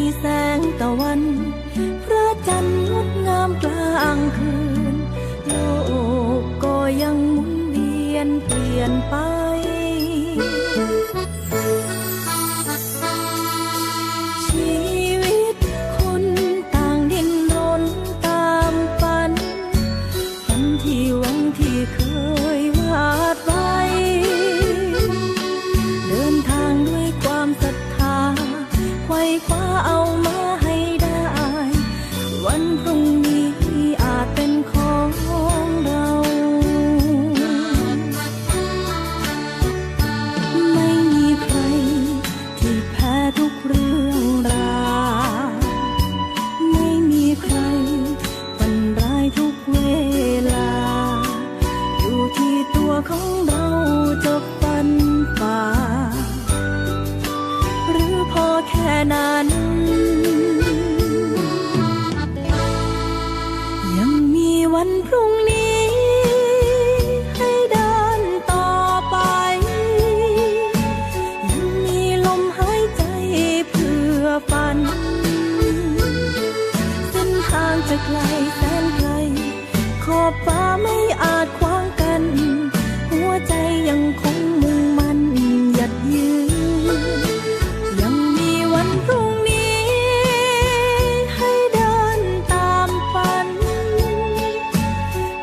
มีแสงตะวัน พระจันทร์งดงามกลางคืน โลกก็ยังหมุนเวียนเปลี่ยนไป ทางจะไกลแสนไกล ขอบฟ้าไม่อาจขวางกัน หัวใจยังคงมุ่งมันหยัดยืน ยังมีวันพรุ่งนี้ ให้เดินตามฝัน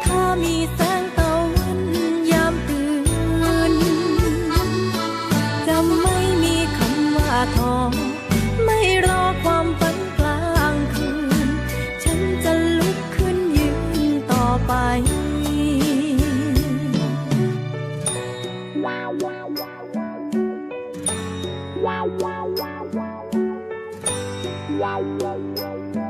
ถ้ามีแสงตะวันยามตื่น จะไม่มีคำว่าท้อ ไม่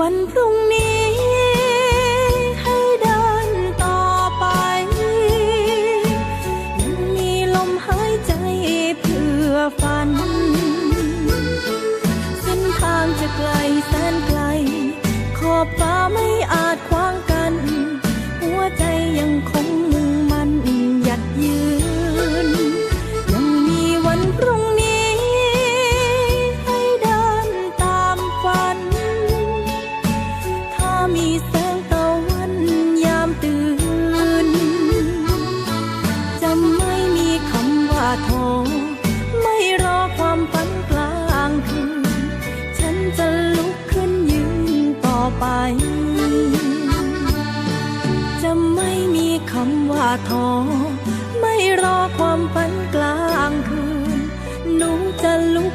วันพรุ่งนี้ให้เดินต่อไป ยังมีลมหายใจเพื่อฝัน เส้นทางจะไกลแสนไกล ขอบฟ้าไม่ ว่าท้อไม่รอความฝันกลางคืน หนูจะลุก